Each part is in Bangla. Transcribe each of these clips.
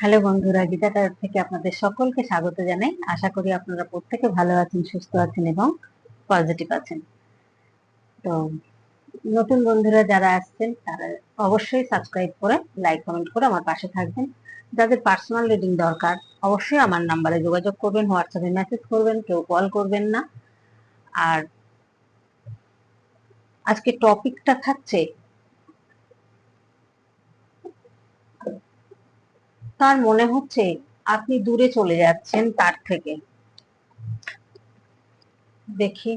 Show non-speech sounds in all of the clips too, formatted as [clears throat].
হ্যালো বন্ধুরা গীতা টাইপ থেকে আপনাদের সকলকে স্বাগত জানাই। আশা করি আপনারা প্রত্যেকে ভালো আছেন, সুস্থ আছেন এবং পজিটিভ আছেন। তো নতুন বন্ধুরা যারা আসছেন, তারা অবশ্যই সাবস্ক্রাইব করে লাইক কমেন্ট করে আমার পাশে থাকবেন। যাদের পার্সোনাল রিডিং দরকার, অবশ্যই আমার নাম্বারে যোগাযোগ করবেন হোয়াটসঅ্যাপে মেসেজ করবেন, কেউ কল করবেন না। আর আজকে টপিকটা থাকছে তার মনে হচ্ছে আপনি দূরে চলে যাচ্ছেন তার থেকে। দেখি।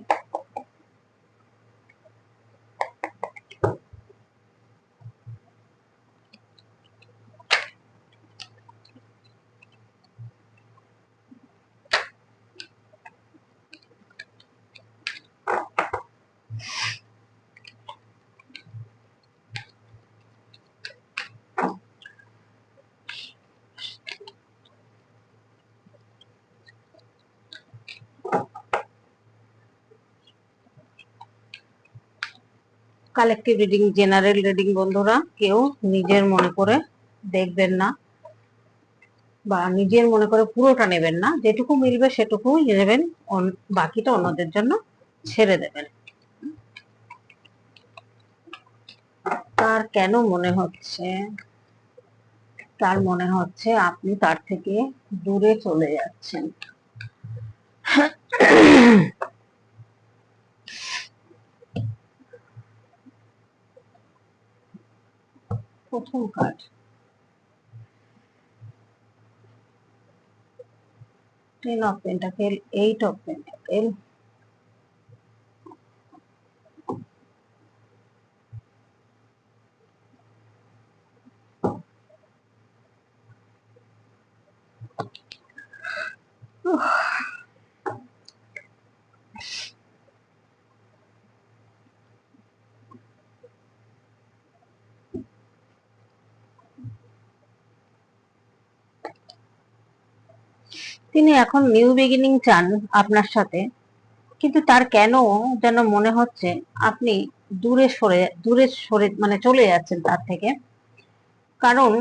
কালেকটিভ রিডিং জেনারেল রিডিং বন্ধুরা, কেউ নিজের মনে করে দেখবেন না বা নিজের মনে করে পুরোটা নেবেন না। যেটুকু মিলবে সেটুকু নেবেন বাকিটা অন্যদের জন্য ছেড়ে দেবেন। তার কেন মনে হচ্ছে? তার মনে হচ্ছে আপনি তার থেকে দূরে চলে যাচ্ছেন। প্রথম card ten of pentacle eight of pentacle তিনি এখন নিউ বিগিনিং চান আপনার সাথে, কিন্তু তার কেন যেন মনে হচ্ছে আপনি দূরে সরে দূরে সরে মানে চলে যাচ্ছেন তার থেকে। কারণ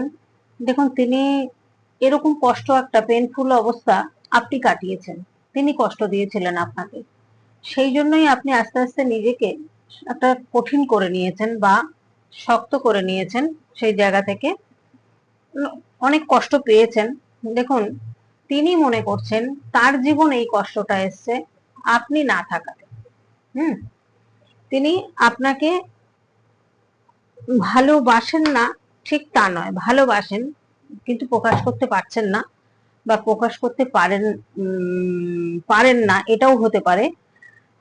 দেখুন, তিনি এরকম কষ্ট একটা পেনফুল অবস্থা আপনি কাটিয়েছেন। তিনি কষ্ট দিয়েছিলেন আপনাকে। সেই জন্যই আপনি আস্তে আস্তে নিজেকে একটা কঠিন করে নিয়েছেন বা শক্ত করে নিয়েছেন সেই জায়গা থেকে। অনেক কষ্ট পেয়েছেন। দেখুন তিনি মনে করছেন তার জীবনে এই কষ্টটা এসছে, আপনি না থাকাতে। হুম? তিনি আপনাকে ভালোবাসেন না, ঠিক তা নয়, ভালোবাসেন, কিন্তু প্রকাশ করতে পারছেন না বা প্রকাশ করতে পারেন পারেন না, এটাও হতে পারে।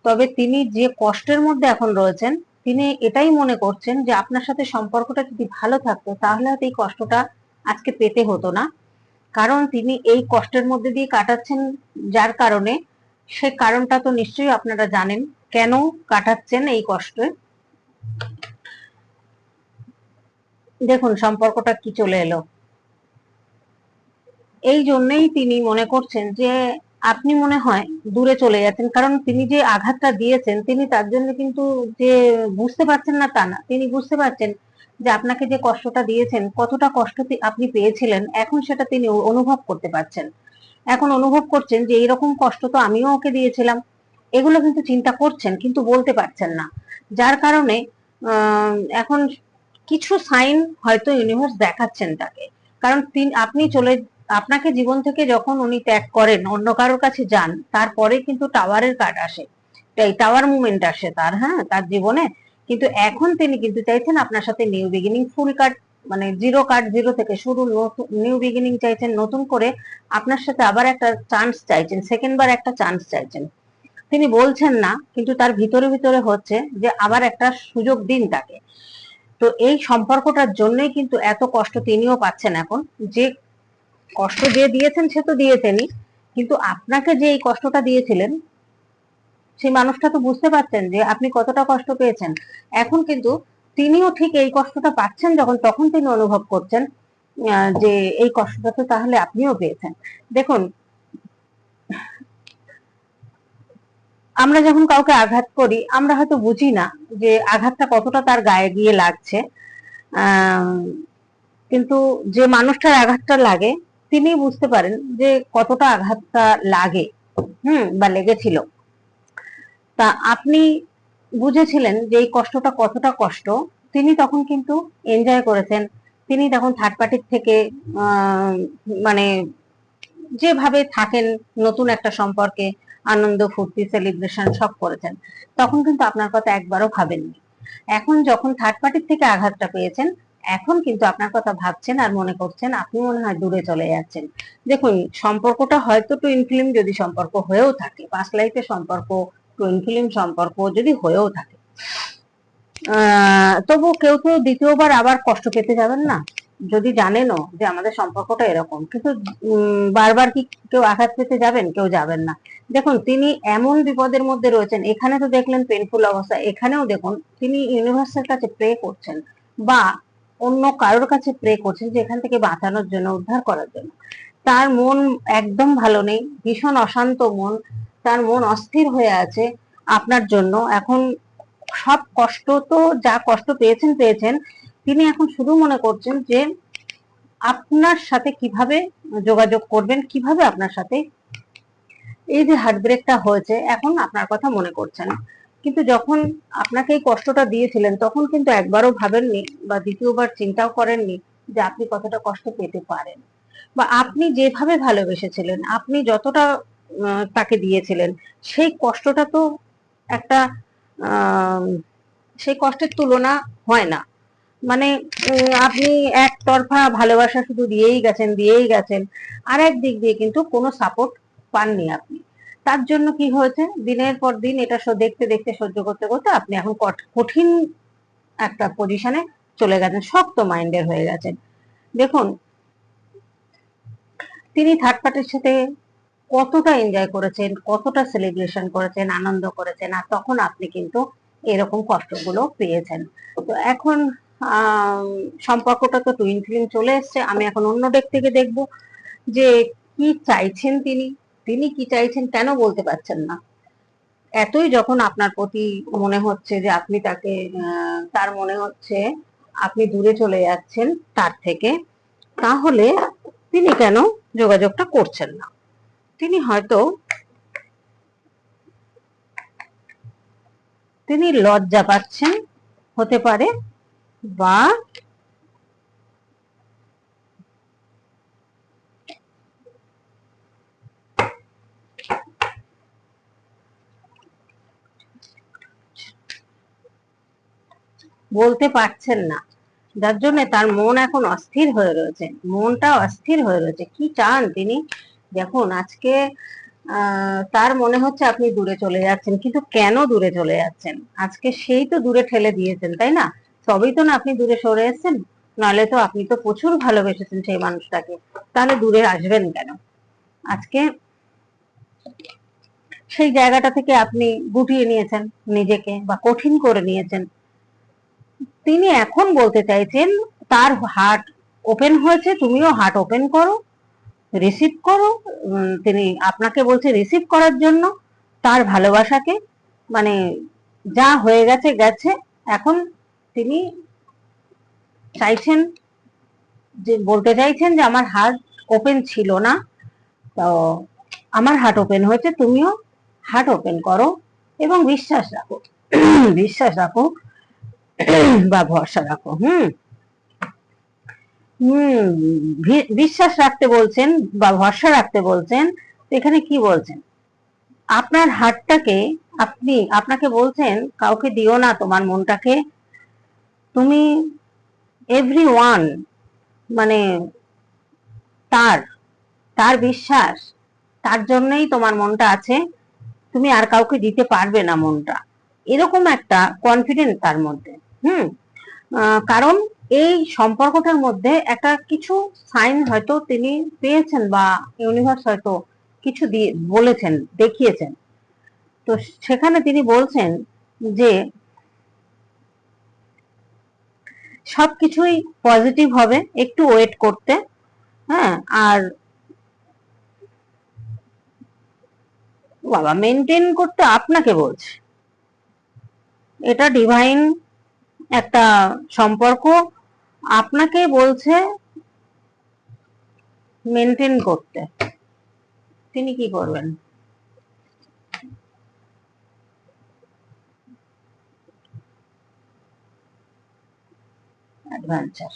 তবে তিনি যে কষ্টের মধ্যে এখন রয়েছেন, তিনি এটাই মনে করছেন যে আপনার সাথে সম্পর্কটা যদি ভালো থাকতো, তাহলে হয়তো এই কষ্টটা আজকে পেতে হতো না। কারণ তিনি এই কষ্টের মধ্যে দিয়ে কাটাচ্ছেন যার কারণে সে কারণটা তো নিশ্চয়ই আপনারা জানেন। কেন কাটাচ্ছেন এই কষ্টে? দেখুন, সম্পর্কটা কি চলে এলো। এই জন্যই তিনি মনে করছেন যে আপনি মনে হয় দূরে চলে যাচ্ছেন কারণ তিনি যে আঘাতটা দিয়েছেন, তিনি তার জন্য কিন্তু যে বুঝতে পারছেন না তা না। তিনি বুঝতে পারছেন যে আপনাকে যে কষ্টটা দিয়েছেন, কতটা কষ্ট আপনি পেয়েছিলেন, এখন সেটা তিনি অনুভব করতে পারছেন। এখন অনুভব করছেন যে এইরকম কষ্ট তো আমিও ওকে দিয়েছিলাম। এগুলো কিন্তু চিন্তা করছেন, কিন্তু বলতে পারছেন না। যার কারণে এখন কিছু সাইন হয়তো ইউনিভার্স দেখাচ্ছেন তাকে। কারণ আপনি চলে, আপনাকে জীবন থেকে যখন উনি ত্যাগ করেন, অন্য কারোর কাছে যান, তারপরে কিন্তু টাওয়ারের কার্ড আসে। টাওয়ার মুভমেন্ট আসে তার হ্যাঁ? তার জীবনে। কিন্তু এখন তিনি কিন্তু চাইছেন আপনার সাথে নিউ বিগিনিং ফুল কার্ড মানে জিরো কার্ড জিরো থেকে শুরু নিউ বিগিনিং চাইছেন, নতুন করে আপনার সাথে আবার একটা চান্স চাইছেন সেকেন্ড বার একটা চান্স চাইছেন। তিনি বলছেন না, কিন্তু তার ভিতরে ভিতরে হচ্ছে যে আবার একটা সুযোগ দিন তাকে। তো এই সম্পর্কটার জন্যই কিন্তু এত কষ্ট তিনিও পাচ্ছেন এখন। যে কষ্ট যে দিয়েছেন সে তো দিয়েছেনই, কিন্তু আপনাকে যে এই কষ্টটা দিয়েছিলেন সেই মানুষটা তো বুঝতে পারছেন যে আপনি কতটা কষ্ট পেয়েছেন। এখন কিন্তু তিনিও ঠিক এই কষ্টটা পাচ্ছেন যখন তখন তিনি অনুভব করছেন যে এই কষ্টটা তো তাহলে আপনিও পেয়েছেন। দেখুন, আমরা যখন কাউকে আঘাত করি, আমরা হয়তো বুঝি না যে আঘাতটা কতটা তার গায়ে গিয়ে লাগছে। কিন্তু যে মানুষটার আঘাতটা লাগে তিনি বুঝতে পারেন যে কতটা আঘাতটা লাগে, হুম, বা লেগেছিল। তা আপনি বুঝেছিলেন যে এই কষ্টটা কতটা কষ্ট। তিনি তখন কিন্তু এনজয় করেছেন। তিনি তখন থার্ড পার্টির থেকে মানে যেভাবে থাকেন, নতুন একটা সম্পর্কে আনন্দ, ফুর্তি সেলিব্রেশন সব করেছেন। তখন কিন্তু আপনার কথা একবারও ভাবেননি। এখন যখন থার্ড পার্টির থেকে আঘাতটা পেয়েছেন, এখন কিন্তু আপনার কথা ভাবছেন আর মনে করছেন আপনি মনে হয় দূরে চলে যাচ্ছেন। দেখুন, সম্পর্কটা হয়তো টুইন ফিল্ম যদি সম্পর্ক হয়েও থাকে পাস্ট লাইফের সম্পর্ক টুইন ফিল্ম সম্পর্ক যদি হয়েও থাকে। তবু কেউ কেউ দ্বিতীয়বার আবার কষ্ট পেতে যাবেন না। যদি জানেনও যে আমাদের সম্পর্কটা এরকম। কিন্তু বারবার কি কেউ আঘাত পেতে যাবেন? কেউ যাবেন না। দেখুন, তিনি এমন বিপদের মধ্যে রয়েছেন। এখানে তো দেখলেন পেনফুল অবস্থা। এখানেও দেখুন, তিনি ইউনিভার্সের কাছে প্রে করছেন বা অন্য কারোর কাছে প্রে করছেন যে এখান থেকে বাঁচানোর জন্য, উদ্ধার করার জন্য। তার মন একদম ভালো নেই। ভীষণ অশান্ত মন। তার মন অস্থির হয়ে আছে আপনার জন্য। এখন সব কষ্ট তো, যা কষ্ট পেয়েছেন পেয়েছেন। তিনি এখন শুধু মনে করছেন যে, আপনার সাথে কীভাবে যোগাযোগ করবেন, কীভাবে আপনার সাথে এই যে হার্ট ব্রেকটা হয়েছে, এখন আপনার কথা মনে করছেন কিন্তু যখন আপনাকে এই কষ্টটা দিয়েছিলেন, তখন কিন্তু একবারও ভাবেননি বা দ্বিতীয়বার চিন্তাও করেননি যে আপনি কতটা কষ্ট পেতে পারেন। বা আপনি যেভাবে ভালোবেসেছিলেন, আপনি যতটা তাকে দিয়েছিলেন। সেই কষ্টটা তো একটা সেই কষ্টের তুলনা হয় না। মানে আপনি একতরফা ভালোবাসা শুধু দিয়েই গেছেন দিয়েই গেছেন। আর এক দিক দিয়ে কিন্তু কোনো সাপোর্ট পাননি আপনি। তার জন্য কি হয়েছে? দিনের পর দিন এটা দেখতে দেখতে সহ্য করতে করতে আপনি এখন কঠ- কঠিন একটা পজিশনে চলে গেছেন, শক্ত মাইন্ডের হয়ে গেছেন। দেখুন, তিনি থার্ড পার্টির সাথে কতটা এনজয় করেছেন, কতটা সেলিব্রেশন করেছেন, আনন্দ করেছেন, আর তখন আপনি কিন্তু এরকম কষ্টগুলো পেয়েছেন। তো এখন সম্পর্কটা তো টুইন ফিল্ম চলে এসছে, আমি এখন অন্য দিক থেকে দেখব যে কি চাইছেন তিনি তিনি কি চাইছেন কেন বলতে পারছেন না। এতই যখন আপনার প্রতি মনে হচ্ছে যে আপনি তাকে তার মনে হচ্ছে আপনি দূরে চলে যাচ্ছেন তার থেকে, তাহলে তিনি কেন যোগাযোগটা করছেন না? তিনি হয়তো তিনি লজ্জা পাচ্ছেন, হতে পারে, বা বলতে পারছেন না। যার জন্য তার মন এখন অস্থির হয়ে রয়েছে। মনটা অস্থির হয়ে রয়েছে। কি চান তিনি? দেখুন, আজকে তার মনে হচ্ছে আপনি দূরে চলে যাচ্ছেন, কিন্তু কেন দূরে চলে যাচ্ছেন? আজকে সেই তো দূরে ঠেলে দিয়েছেন, তাই না? তবেই তো না আপনি দূরে সরে এসেছেন, নাহলে তো আপনি তো প্রচুর ভালোবেসেছেন সেই মানুষটাকে। তাহলে দূরে আসবেন কেন? আজকে সেই জায়গাটা থেকে আপনি গুটিয়ে নিয়েছেন নিজেকে বা কঠিন করে নিয়েছেন। তিনি এখন বলতে চাইছেন, তার হার্ট ওপেন হয়েছে, তুমিও হার্ট ওপেন করো। রিসিভ করো তিনি আপনাকে বলছে রিসিভ করার জন্য তার ভালোবাসাকে মানে যা হয়ে গেছে গেছে। এখন তিনি চাইছেন যে, বলতে চাইছেন যে আমার হার্ট ওপেন ছিল না। তো আমার হার্ট ওপেন হয়েছে, তুমিও হার্ট ওপেন করো এবং বিশ্বাস রাখো। [clears throat] বিশ্বাস রাখো বা ভরসা রাখো, হুম। বিশ্বাস রাখতে বলছেন বা ভরসা রাখতে বলছেন এখানে কি বলছেন? আপনার হার্টটাকে আপনি, আপনাকে বলছেন, কাউকে দিও না তোমার মনটাকে। তুমি এভরি ওয়ান মানে তার তার বিশ্বাস, তার জন্যই তোমার মনটা আছে। তুমি আর কাউকে দিতে পারবে না মনটা। এরকম একটা কনফিডেন্স তার মধ্যে। হুম কারণ এই সম্পর্কটার মধ্যে একটা কিছু সাইন হয়তো তিনি পেয়েছেন বা ইউনিভার্স হয়তো কিছু দিয়ে, বলেছেন, দেখিয়েছেন। তো সেখানে তিনি বলছেন যে, সবকিছুই পজিটিভ হবে, একটু ওয়েট করতে হ্যাঁ আর বাবা মেনটেন করতে আপনাকে বলছে। এটা ডিভাইন একটা সম্পর্ক আপনাকে বলছে মেনটেন করতে। তিনি কি করবেন? অ্যাডভেঞ্চার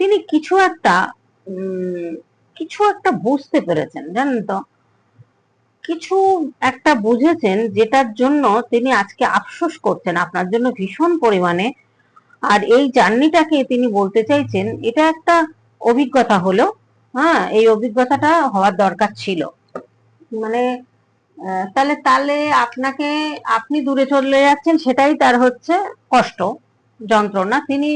তিনি কিছু একটা কিছু একটা বুঝতে পেরেছেন, জানেন তো? কিছু একটা বুঝেছেন যেটার জন্য তিনি আজকে আফসোস করছেন, আপনার জন্য ভীষণ পরিমাণে। আর এই জার্নিটাকে তিনি বলতে চাইছেন, এটা একটা অভিজ্ঞতা হলো হ্যাঁ এই অভিজ্ঞতাটা হওয়ার দরকার ছিল। মানে তাহলে তাহলে আপনাকে, আপনি দূরে চলে যাচ্ছেন, সেটাই তার হচ্ছে কষ্ট, যন্ত্রণা। তিনি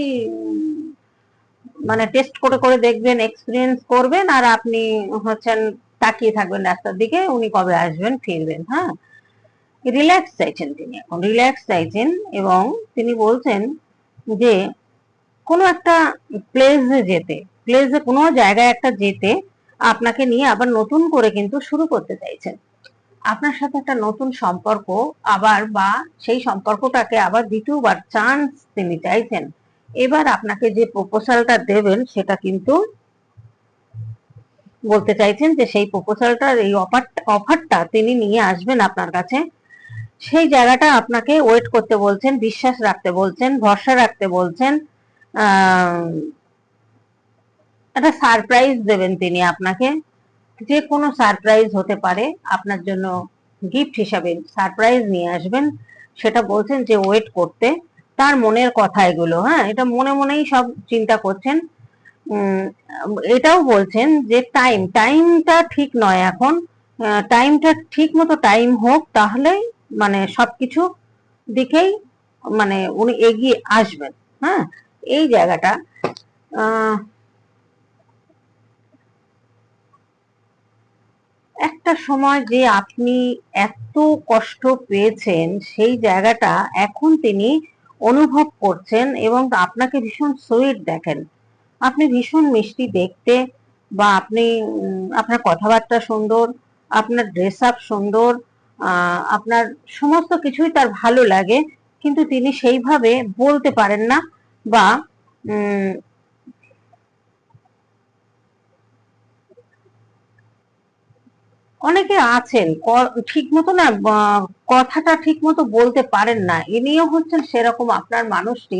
মানে টেস্ট করে করে দেখবেন এক্সপিরিয়েন্স করবেন, আর আপনি হচ্ছেন তাকিয়ে থাকবেন রাস্তার দিকে, উনি কবে আসবেন ফিরবেন হ্যাঁ? রিল্যাক্স চাইছেন তিনি এখন রিল্যাক্স চাইছেন এবং তিনি বলছেন যে কোনো একটা প্লেসে যেতে প্লেসে কোনো জায়গায় একটা যেতে আপনাকে নিয়ে আবার নতুন করে কিন্তু শুরু করতে চাইছেন। আপনার সাথে একটা নতুন সম্পর্ক আবার বা সেই সম্পর্কটাকে আবার দ্বিতীয়বার চান্স তিনি চাইছেন। এবার আপনাকে যে প্রপোজালটা দেবেন সেটা কিন্তু বলতে চাইছেন যে সেই প্রপোজালটার, এই অফার অফারটা তিনি নিয়ে আসবেন আপনার কাছে। সেই জায়গাটা আপনাকে ওয়েট করতে বলছেন, বিশ্বাস রাখতে বলছেন, ভরসা রাখতে বলছেন একটা সারপ্রাইজ দেবেন তিনি আপনাকে। যে কোনো সারপ্রাইজ হতে পারে, আপনার জন্য গিফট হিসাবে সারপ্রাইজ নিয়ে আসবেন। সেটা বলছেন যে ওয়েট করতে। তার মনের কথা এগুলো হ্যাঁ? এটা মনে মনেই সব চিন্তা করছেন। এটাও বলছেন যে টাইম টাইমটা ঠিক নয় এখন। টাইমটা ঠিক মতো টাইম হোক তাহলেই মানে সবকিছু দিকেই মানে উনি এগিয়ে আসবেন। হ্যাঁ এই জায়গাটা। একটা সময় যে আপনি এত কষ্ট পেয়েছেন, সেই জায়গাটা এখন তিনি অনুভব করছেন এবং আপনাকে ভীষণ সুইট দেখেন। আপনি ভীষণ মিষ্টি দেখতে বা আপনি আপনার কথাবার্তা সুন্দর, আপনার ড্রেস আপ সুন্দর আপনার সমস্ত কিছুই তার ভালো লাগে, কিন্তু তিনি সেইভাবে বলতে পারেন না বা অনেকে আছেন ঠিক মতো না কথাটা ঠিক মতো বলতে পারেন না। ইনিও হচ্ছেন সেরকম আপনার মানুষটি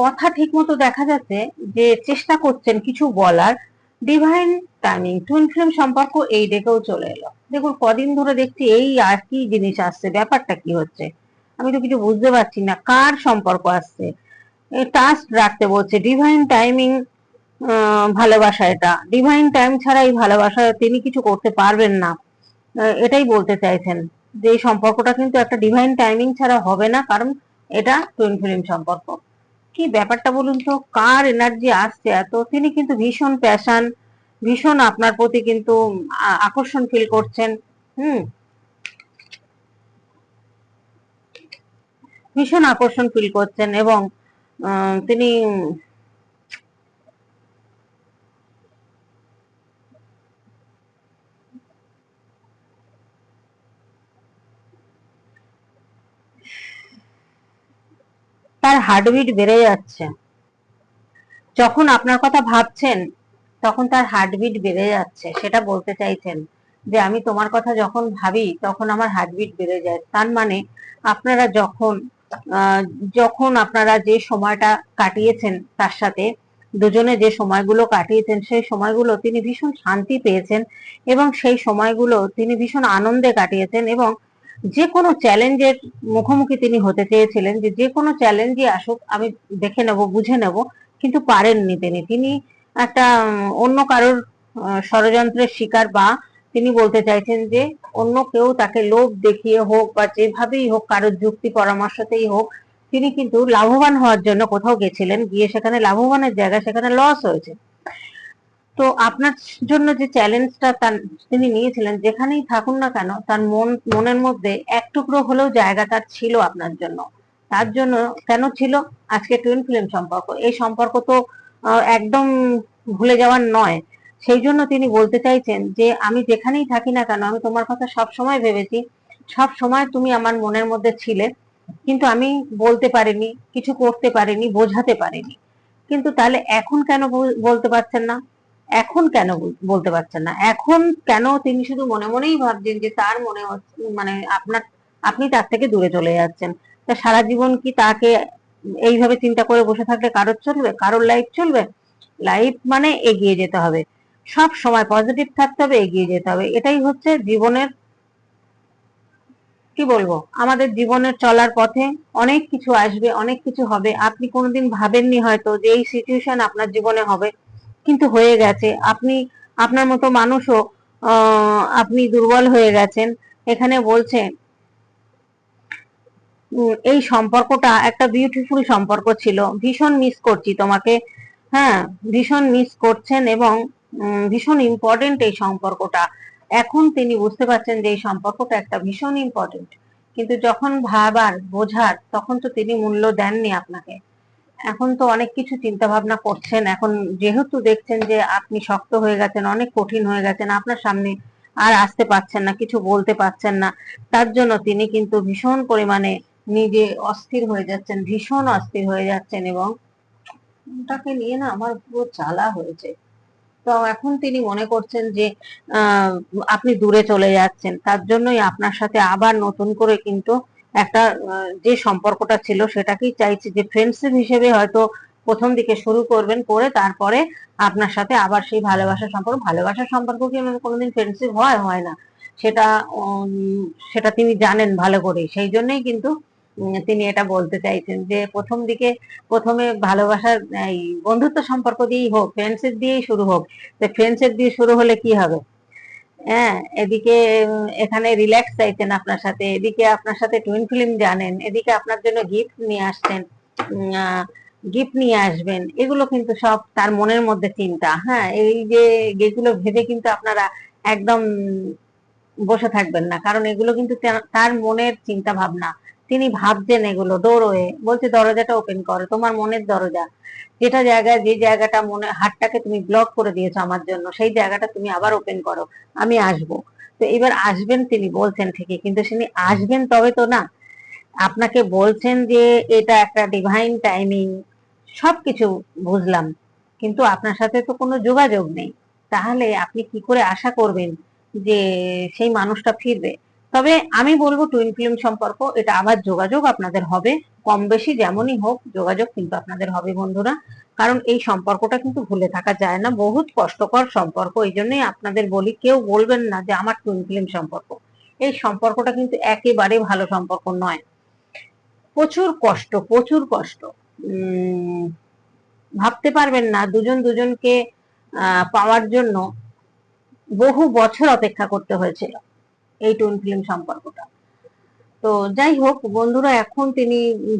কথা ঠিক মতো দেখা যাচ্ছে যে চেষ্টা করছেন কিছু বলার ডিভাইন টাইমিং টুইন ফ্লেম সম্পর্ক এই ডেকেও চলে এলো। দেখুন, কদিন ধরে দেখছি এই আর কি জিনিস আসছে, ব্যাপারটা কি হচ্ছে? আমি তো কিছু বুঝতে পারছি না, কার সম্পর্ক আসছে? টাস্ক রাখতে বলছে ডিভাইন টাইমিং ভালোবাসা এটা। ডিভাইন টাইম ছাড়া এই ভালোবাসা তিনি কিছু করতে পারবেন না। এটাই বলতে চাইছেন যে এই সম্পর্কটা কিন্তু একটা ডিভাইন টাইমিং ছাড়া হবে না, কারণ এটা টুইন ফিল্ম সম্পর্ক। কি ব্যাপারটা বলুন তো? কার এনার্জি আসছে এত? তিনি কিন্তু ভীষণ প্যাশান ভীষণ আপনার প্রতি কিন্তু আকর্ষণ ফিল করছেন। হুম। ভীষণ আকর্ষণ ফিল করছেন এবং তিনি তার হার্টবিট বেড়ে যাচ্ছে। যখন আপনার কথা ভাবছেন, তখন তার হার্টবিট বেড়ে যাচ্ছে। সেটা বলতে চাইছেন যে, আমি তোমার কথা যখন ভাবি, তখন আমার হার্টবিট বেড়ে যায়। তার মানে আপনারা যখন যখন আপনারা যে সময়টা কাটিয়েছেন তার সাথে, দুজনে যে সময়গুলো কাটিয়েছেন, সেই সময়গুলো তিনি ভীষণ শান্তি পেয়েছেন এবং সেই সময়গুলো তিনি ভীষণ আনন্দে কাটিয়েছেন এবং যে কোনো চ্যালেঞ্জের মুখোমুখি তিনি হতে চেয়েছিলেন যে যে কোনো চ্যালেঞ্জই আসুক, আমি দেখে নেব, বুঝে নেব, কিন্তু পারেননি তিনি। তিনি একটা অন্য কারোর ষড়যন্ত্রের শিকার বা তিনি বলতে চাইছেন যে অন্য কেউ তাকে লোভ দেখিয়ে হোক বা যেভাবেই হোক, কারোর যুক্তি পরামর্শতেই হোক, তিনি কিন্তু লাভবান হওয়ার জন্য কোথাও গেছিলেন, গিয়ে সেখানে লাভবানের জায়গা সেখানে লস হয়েছে। তো আপনার জন্য যে চ্যালেঞ্জটা তার তিনি নিয়েছিলেন, যেখানেই থাকুন না কেন, তার মন মনের মধ্যে এক টুকরো হলেও জায়গা তার ছিল আপনার জন্য। তার জন্য কেন ছিল? আজকে টুইন ফিল্ম সম্পর্ক। এই সম্পর্ক তো একদম ভুলে যাওয়ার নয়। সেই জন্য তিনি বলতে চাইছেন যে, আমি যেখানেই থাকি না কেন, আমি তোমার কথা সব সময় ভেবেছি। সব সময় তুমি আমার মনের মধ্যে ছিলে, কিন্তু আমি বলতে পারিনি, কিছু করতে পারিনি, বোঝাতে পারিনি। কিন্তু তাহলে এখন কেন বল- বলতে পারছেন না? এখন কেন বলতে পারছেন না। এখন কেন তিনি শুধু মনে মনেই ভাবছেন যে তার মনে মানে আপনার, আপনি তার থেকে দূরে চলে যাচ্ছেন। তা সারা জীবন কি তাকে এইভাবে চিন্তা করে বসে থাকলে কারোর চলবে, কারোর লাইফ চলবে? লাইফ মানে এগিয়ে যেতে হবে। সব সময় পজিটিভ থাকতে হবে, এগিয়ে যেতে হবে। এটাই হচ্ছে জীবনের, কি বলব? আমাদের জীবনের চলার পথে অনেক কিছু আসবে, অনেক কিছু হবে। আপনি কোনোদিন ভাবেননি হয়তো যে এই সিচুয়েশন আপনার জীবনে হবে। কিন্তু হয়ে গেছে। আপনি, আপনার মতো মানুষও আপনি দুর্বল হয়ে গেছেন। এখানে বলছে এই সম্পর্কটা একটা বিউটিফুল সম্পর্ক ছিল। ভীষণ মিস করছি তোমাকে। হ্যাঁ ভীষণ মিস করছেন এবং ভীষণ ইম্পর্টেন্ট এই সম্পর্কটা। এখন তিনি বুঝতে পারছেন যে এই সম্পর্কটা একটা ভীষণ ইম্পর্টেন্ট কিন্তু যখন ভাবার, বোঝার, তখন তো তিনি মূল্য দেননি আপনাকে। এখন তো অনেক কিছু চিন্তা ভাবনা করছেন। এখন যেহেতু দেখছেন যে আপনি শক্ত হয়ে গেছেন, অনেক কঠিন হয়ে গেছেন, আপনার সামনে আর আসতে পারছেন না, কিছু বলতে পারছেন না, তার জন্য তিনি কিন্তু ভীষণ পরিমাণে নিজে অস্থির হয়ে যাচ্ছেন, ভীষণ অস্থির হয়ে যাচ্ছেন এবং ওটাকে নিয়ে না আমার পুরো জ্বালা হয়েছে। তো এখন তিনি মনে করছেন যে আপনি দূরে চলে যাচ্ছেন, তার জন্যই আপনার সাথে আবার নতুন করে কিন্তু একটা যে সম্পর্কটা ছিল সেটাকেই চাইছে যে ফ্রেন্ডশিপ হিসেবে হয়তো প্রথম দিকে শুরু করবেন করে তারপরে আপনার সাথে আবার সেই ভালোবাসার সম্পর্ক ভালোবাসার সম্পর্ক কি কোনোদিন ফ্রেন্ডশিপ হয় হয় না। সেটা সেটা তিনি জানেন ভালো করে সেই জন্যই কিন্তু তিনি এটা বলতে চাইছেন যে প্রথম দিকে, প্রথমে ভালোবাসার বন্ধুত্ব সম্পর্ক দিয়েই হোক ফ্রেন্ডশিপ দিয়েই শুরু হোক ফ্রেন্ডশিপ দিয়ে শুরু হলে কি হবে? হ্যাঁ এদিকে এখানে রিল্যাক্স চাইছেন আপনার সাথে, এদিকে আপনার সাথে টুইন ফিল্ম জানেন, এদিকে আপনার জন্য গিফট নিয়ে আসছেন গিফট নিয়ে আসবেন, এগুলো কিন্তু সব তার মনের মধ্যে চিন্তা হ্যাঁ এই যে এগুলো ভেবে কিন্তু আপনারা একদম বসে থাকবেন না, কারণ এগুলো কিন্তু তার মনের চিন্তা ভাবনা তিনি ভাবছেন এগুলো, দৌড়য়ে, বলছে, দরজাটা ওপেন করো, তোমার মনের দরজা। যেটা জায়গায়, যে জায়গাটা মনে, হাতটাকে তুমি ব্লক করে দিয়েছ আমার জন্য, সেই জায়গাটা তুমি আবার ওপেন করো, আমি আসব। তো এবার আসবেন তিনি, বলছেন ঠিকই, কিন্তু তিনি আসবেন তবে তো না, আপনাকে বলছেন যে এটা একটা ডিভাইন টাইমিং সবকিছু বুঝলাম, কিন্তু আপনার সাথে তো কোনো যোগাযোগ নেই। তাহলে আপনি কি করে আশা করবেন যে সেই মানুষটা ফিরবে? তবে আমি বলব টুইন ফিল্ম সম্পর্ক এটা আবার যোগাযোগ আপনাদের হবে। কম বেশি যেমনই হোক যোগাযোগ কিন্তু আপনাদের হবে বন্ধুরা। কারণ এই সম্পর্কটা কিন্তু ভুলে থাকা যায় না। বহুত কষ্টকর সম্পর্ক, এই জন্যই আপনাদের বলি, কেউ বলবেন না যে আমার টুইন ফিল্ম সম্পর্ক। এই সম্পর্কটা কিন্তু একেবারে ভালো সম্পর্ক নয়। প্রচুর কষ্ট প্রচুর কষ্ট। ভাবতে পারবেন না দুজন দুজনকে পাওয়ার জন্য বহু বছর অপেক্ষা করতে হয়েছিল। এই টুইন ফিল্ম সম্পর্কটা। তো যাই হোক, বন্ধুরা, এখন তিনি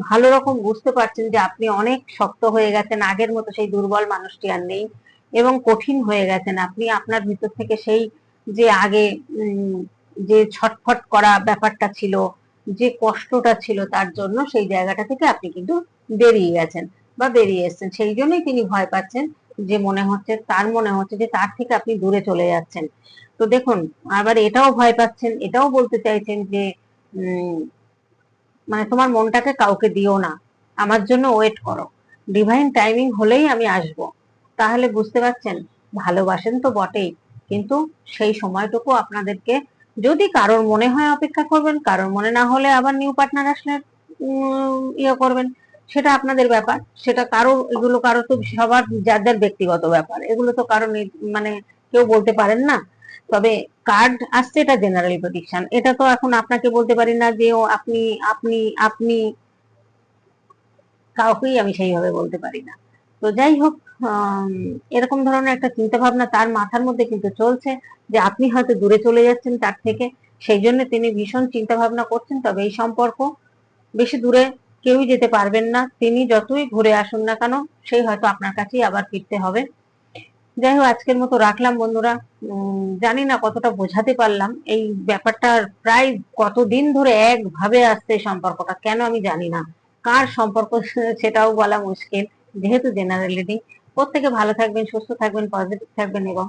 ভালো রকম বুঝতে পারছেন যে আপনি অনেক শক্ত হয়ে গেছেন, আগের মতো সেই দুর্বল মানুষটি আর নেই এবং কঠিন হয়ে গেছেন। আপনি আপনার ভিতর থেকে সেই যে আগে যে ছটফট করা ব্যাপারটা ছিল, যে কষ্টটা ছিল তার জন্য সেই জায়গাটা থেকে আপনি কিন্তু বেরিয়ে গেছেন বা বেরিয়ে এসেছেন। সেই জন্যই তিনি ভয় পাচ্ছেন যে মনে হচ্ছে, তার মনে হচ্ছে যে তার থেকে আপনি দূরে চলে যাচ্ছেন। তো দেখুন, আবার এটাও ভয় পাচ্ছেন, এটাও বলতে চাইছেন যে মানে তোমার মনটাকে কাউকে দিও না, আমার জন্য ওয়েট করো। ডিভাইন টাইমিং হলেই আমি আসব। তাহলে বুঝতে পারছেন, ভালোবাসেন তো বটেই, কিন্তু সেই সময়টুকু আপনাদেরকে যদি কারোর মনে হয় অপেক্ষা করবেন, কারোর মনে না হলে আবার নিউ পার্টনার আসলে ইয়ে করবেন। সেটা আপনাদের ব্যাপার, সেটা কারও, এগুলো কারও তো সবার যার যার ব্যক্তিগত ব্যাপার, এগুলো তো কারও মানে কেউ বলতে পারেন না। তবে কার্ড আসছে এটা জেনারেল প্রেডিকশন এটা তো এখন আপনাকে বলতে পারি না যে আপনি আপনি আপনি কাউকেই আমি সেইভাবে বলতে পারি না। তো যাই হোক এরকম ধরনের একটা চিন্তা ভাবনা তার মাথার মধ্যে কিন্তু চলছে যে আপনি হয়তো দূরে চলে যাচ্ছেন তার থেকে, সেই জন্য তিনি ভীষণ চিন্তা ভাবনা করছেন, তবে এই সম্পর্ক বেশি দূরে কেউই যেতে পারবেন না। তিনি যতই ঘুরে আসুন না কেন, সেই হয়তো আপনার কাছেই আবার ফিরতে হবে। যাই হোক, আজকের মতো রাখলাম বন্ধুরা। জানি না কতটা বোঝাতে পারলাম। এই ব্যাপারটা প্রায় কতদিন ধরে একভাবে আসছে সম্পর্কটা, কেন আমি জানি না। কার সম্পর্ক, সেটাও বলা মুশকিল, যেহেতু জেনারেল প্রত্যেকে ভালো থাকবেন, সুস্থ থাকবেন পজিটিভ থাকবেন এবং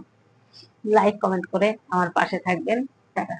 লাইক কমেন্ট করে আমার পাশে থাকবেন। টাটা।